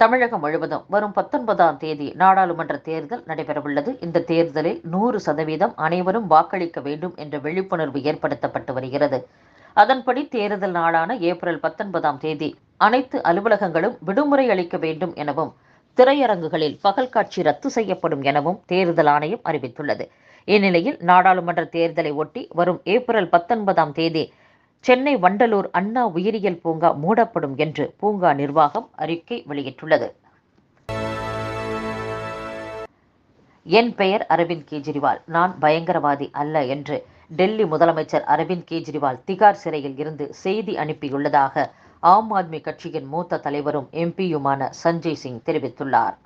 தமிழகம் முழுவதும் வரும் பத்தொன்பதாம் தேதி நாடாளுமன்ற தேர்தல் நடைபெறவுள்ளது. இந்த தேர்தலில் நூறு சதவீதம் அனைவரும் வாக்களிக்க வேண்டும் என்ற விழிப்புணர்வு ஏற்படுத்தப்பட்டு வருகிறது. அதன்படி தேர்தல் நாளான ஏப்ரல் பத்தொன்பதாம் தேதி அனைத்து அலுவலகங்களும் விடுமுறை அளிக்க வேண்டும் எனவும் திரையரங்குகளில் பகல் காட்சி ரத்து செய்யப்படும் எனவும் தேர்தல் ஆணையம் அறிவித்துள்ளது. இந்நிலையில் நாடாளுமன்ற தேர்தலை ஒட்டி வரும் ஏப்ரல் பத்தொன்பதாம் தேதி சென்னை வண்டலூர் அண்ணா உயிரியல் பூங்கா மூடப்படும் என்று பூங்கா நிர்வாகம் அறிக்கை வெளியிட்டுள்ளது. என் பெயர் அரவிந்த் கெஜ்ரிவால். நான் பயங்கரவாதி அல்ல என்று டெல்லி முதலமைச்சர் அரவிந்த் கெஜ்ரிவால் திகார் சிறையில் இருந்து செய்தி அனுப்பியுள்ளதாக ஆம் ஆத்மி கட்சியின் மூத்த தலைவரும் எம்பியுமான சஞ்சய் சிங் தெரிவித்துள்ளார்.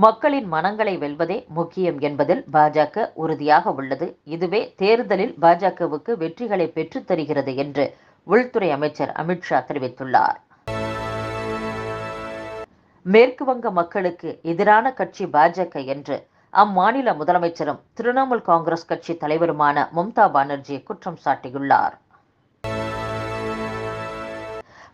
மக்களின் மனங்களை வெல்வதே முக்கியம் என்பதில் பாஜக உறுதியாக உள்ளது. இதுவே தேர்தலில் பாஜகவுக்கு வெற்றிகளை பெற்றுத் தருகிறது என்று உள்துறை அமைச்சர் அமித்ஷா தெரிவித்துள்ளார். மேற்கு வங்க மக்களுக்கு எதிரான கட்சி பாஜக என்று அம்மாநில முதலமைச்சரும் திரிணாமுல் காங்கிரஸ் கட்சி தலைவருமான மம்தா பானர்ஜி குற்றம் சாட்டியுள்ளார்.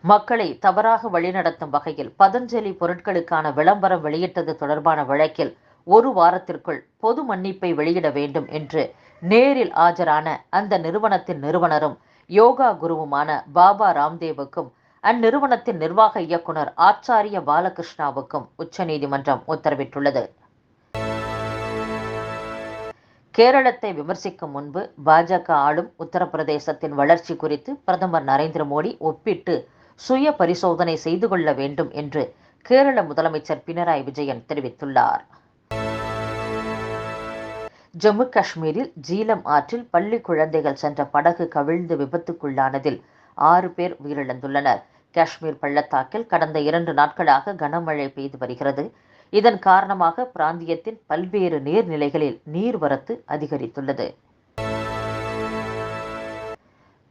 மக்களை தவறாக வழிநடத்தும் வகையில் பதஞ்சலி பொருட்களுக்கான விளம்பரம் வெளியிட்டது தொடர்பான வழக்கில் ஒரு வாரத்திற்குள் பொது மன்னிப்பை வெளியிட வேண்டும் என்று நேரில் ஆஜரான அந்த நிறுவனத்தின் நிறுவனரும் யோகா குருவுமான பாபா ராம்தேவுக்கும் அந்நிறுவனத்தின் நிர்வாக இயக்குனர் ஆச்சாரிய பாலகிருஷ்ணாவுக்கும் உச்சநீதிமன்றம் உத்தரவிட்டுள்ளது. கேரளத்தை விமர்சிக்கும் முன்பு பாஜக ஆளும் உத்தரப்பிரதேசத்தின் வளர்ச்சி குறித்து பிரதமர் நரேந்திர மோடி ஒப்பிட்டு சுய பரிசோதனை செய்து கொள்ள வேண்டும் என்று கேரள முதலமைச்சர் பினராயி விஜயன் தெரிவித்துள்ளார். ஜம்மு காஷ்மீரில் ஜீலம் ஆற்றில் பள்ளி குழந்தைகள் சென்ற படகு கவிழ்ந்து விபத்துக்குள்ளானதில் ஆறு பேர் உயிரிழந்துள்ளனர். காஷ்மீர் பள்ளத்தாக்கில் கடந்த இரண்டு நாட்களாக கனமழை பெய்து வருகிறது. இதன் காரணமாக பிராந்தியத்தின் பல்வேறு நீர்நிலைகளில் நீர்வரத்து அதிகரித்துள்ளது.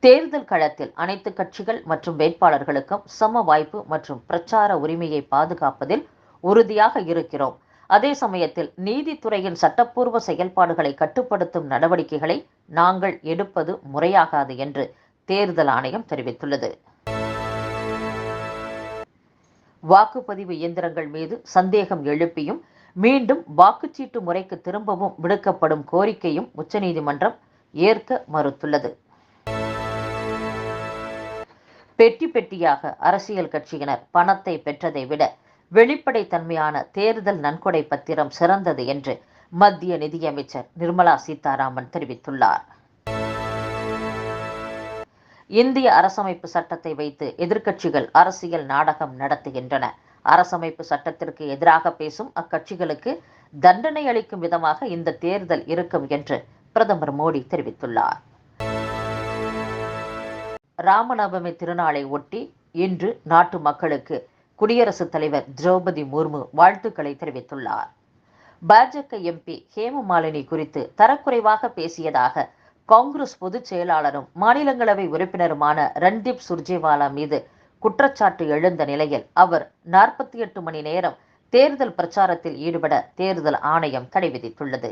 தேர்தல் களத்தில் அனைத்து கட்சிகள் மற்றும் வேட்பாளர்களுக்கும் சம வாய்ப்பு மற்றும் பிரச்சார உரிமையை பாதுகாப்பதில் உறுதியாக இருக்கிறோம். அதே சமயத்தில் நீதித்துறையின் சட்டப்பூர்வ செயல்பாடுகளை கட்டுப்படுத்தும் நடவடிக்கைகளை நாங்கள் எடுப்பது முறையாகாது என்று தேர்தல் ஆணையம் தெரிவித்துள்ளது. வாக்குப்பதிவு இயந்திரங்கள் மீது சந்தேகம் எழுப்பியும் மீண்டும் வாக்குச்சீட்டு முறைக்கு திரும்பவும் விடுக்கப்படும் கோரிக்கையும் உச்சநீதிமன்றம் ஏற்க மறுத்துள்ளது. பெட்டி பெட்டியாக அரசியல் கட்சியினர் பணத்தை பெற்றதை விட வெளிப்படைத்தன்மையான தேர்தல் நன்கொடை பத்திரம் சிறந்தது என்று மத்திய நிதியமைச்சர் நிர்மலா சீதாராமன் தெரிவித்துள்ளார். இந்திய அரசமைப்பு சட்டத்தை வைத்து எதிர்க்கட்சிகள் அரசியல் நாடகம் நடத்துகின்றன. அரசமைப்பு சட்டத்திற்கு எதிராக பேசும் அக்கட்சிகளுக்கு தண்டனை அளிக்கும் விதமாக இந்த தேர்தல் இருக்கும் என்று பிரதமர் மோடி தெரிவித்துள்ளார். ராமநவமி திருநாளை ஒட்டி இன்று நாட்டு மக்களுக்கு குடியரசுத் தலைவர் திரௌபதி முர்மு வாழ்த்துக்களை தெரிவித்துள்ளார். பாஜக எம்பி ஹேமமாலினி குறித்து தரக்குறைவாக பேசியதாக காங்கிரஸ் பொதுச் செயலாளரும் மாநிலங்களவை உறுப்பினருமான ரன்தீப் சுர்ஜேவாலா மீது குற்றச்சாட்டு எழுந்த நிலையில் அவர் நாற்பத்தி எட்டு மணி நேரம் தேர்தல் பிரச்சாரத்தில் ஈடுபட தேர்தல் ஆணையம் தடை விதித்துள்ளது.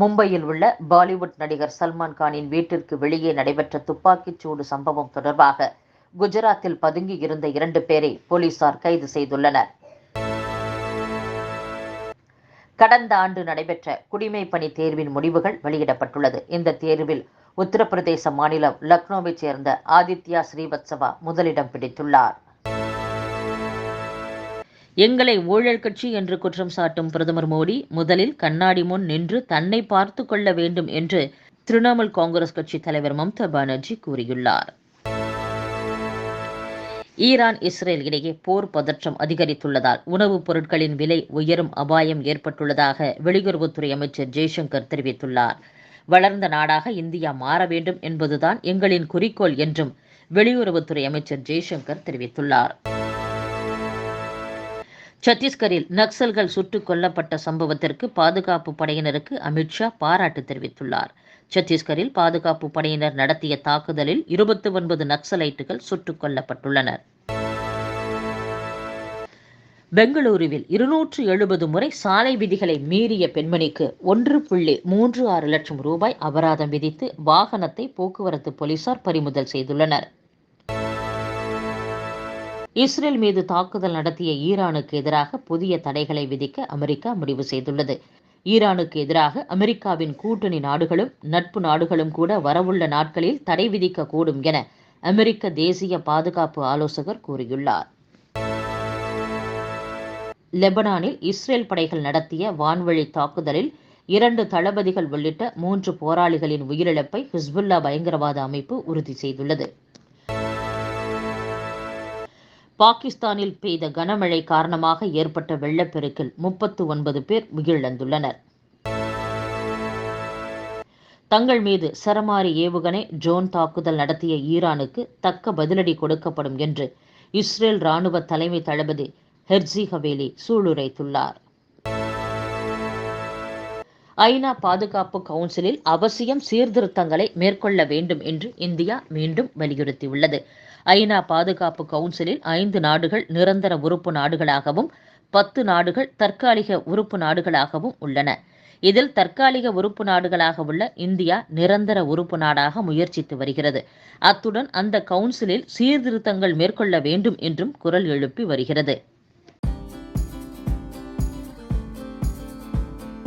மும்பையில் உள்ள பாலிவுட் நடிகர் சல்மான் கானின் வீட்டிற்கு வெளியே நடைபெற்ற துப்பாக்கிச் சூடு சம்பவம் தொடர்பாக குஜராத்தில் பதுங்கி இருந்த இரண்டு பேரை போலீசார் கைது செய்துள்ளனர். கடந்த ஆண்டு நடைபெற்ற குடிமை பணி தேர்வின் முடிவுகள் வெளியிடப்பட்டுள்ளது. இந்த தேர்வில் உத்தரப்பிரதேச மாநிலம் லக்னோவைச் சேர்ந்த ஆதித்யா ஸ்ரீவத்சவா முதலிடம் பிடித்துள்ளார். எங்களை ஊழல் கட்சி என்று குற்றம் சாட்டும் பிரதமர் மோடி முதலில் கண்ணாடி முன் நின்று தன்னை பார்த்து கொள்ள வேண்டும் என்று திரிணாமுல் காங்கிரஸ் கட்சி தலைவர் மம்தா பானர்ஜி கூறியுள்ளார். ஈரான் இஸ்ரேல் இடையே போர் பதற்றம் அதிகரித்துள்ளதால் உணவுப் பொருட்களின் விலை உயரும் அபாயம் ஏற்பட்டுள்ளதாக வெளியுறவுத்துறை அமைச்சர் ஜெய்சங்கர் தெரிவித்துள்ளார். வளர்ந்த நாடாக இந்தியா மாற வேண்டும் என்பதுதான் எங்களின் குறிக்கோள் என்றும் வெளியுறவுத்துறை அமைச்சர் ஜெய்சங்கர் தெரிவித்துள்ளார். சத்தீஸ்கரில் நக்சல்கள் சுட்டுக் கொல்லப்பட்ட சம்பவத்திற்கு பாதுகாப்பு படையினருக்கு அமித்ஷா பாராட்டு தெரிவித்துள்ளார். சத்தீஸ்கரில் பாதுகாப்பு படையினர் நடத்திய தாக்குதலில் இருபத்தி ஒன்பது நக்சலைட்டுகள் சுட்டுக் கொல்லப்பட்டுள்ளனர். பெங்களூருவில் இருநூற்று எழுபது முறை சாலை விதிகளை மீறிய பெண்மணிக்கு ஒன்று புள்ளி மூன்று ஆறு லட்சம் ரூபாய் அபராதம் விதித்து வாகனத்தை போக்குவரத்து போலீசார் பறிமுதல் செய்துள்ளனர். இஸ்ரேல் மீது தாக்குதல் நடத்திய ஈரானுக்கு எதிராக புதிய தடைகளை விதிக்க அமெரிக்கா முடிவு செய்துள்ளது. ஈரானுக்கு எதிராக அமெரிக்காவின் கூட்டணி நாடுகளும் நட்பு நாடுகளும் கூட வரவுள்ள நாட்களில் தடை விதிக்கக்கூடும் என அமெரிக்க தேசிய பாதுகாப்பு ஆலோசகர் கூறியுள்ளார். லெபனானில் இஸ்ரேல் படைகள் நடத்திய வான்வழி தாக்குதலில் இரண்டு தளபதிகள் உள்ளிட்ட மூன்று போராளிகளின் உயிரிழப்பை ஹிஸ்புல்லா பயங்கரவாத அமைப்பு உறுதி செய்துள்ளது. பாகிஸ்தானில் பெய்த கனமழை காரணமாக ஏற்பட்ட வெள்ளப்பெருக்கில் முப்பத்து ஒன்பது பேர் உயிரிழந்துள்ளனர். தங்கள் மீது சரமாரி ஏவுகணை ட்ரோன் தாக்குதல் நடத்திய ஈரானுக்கு தக்க பதிலடி கொடுக்கப்படும் என்று இஸ்ரேல் ராணுவ தலைமை தளபதி ஹெர்ஜி ஹவேலி சூளுரைத்துள்ளார். ஐநா பாதுகாப்பு கவுன்சிலில் அவசியம் சீர்திருத்தங்களை மேற்கொள்ள வேண்டும் என்று இந்தியா மீண்டும் வலியுறுத்தியுள்ளது. ஐநா பாதுகாப்பு கவுன்சிலில் ஐந்து நாடுகள் நிரந்தர உறுப்பு நாடுகளாகவும் பத்து நாடுகள் தற்காலிக உறுப்பு நாடுகளாகவும் உள்ளன. இதில் தற்காலிக உறுப்பு நாடுகளாக உள்ள இந்தியா நிரந்தர உறுப்பு நாடாக முயற்சித்து வருகிறது. அத்துடன் அந்த கவுன்சிலில் சீர்திருத்தங்கள் மேற்கொள்ள வேண்டும் என்றும் குரல் எழுப்பி வருகிறது.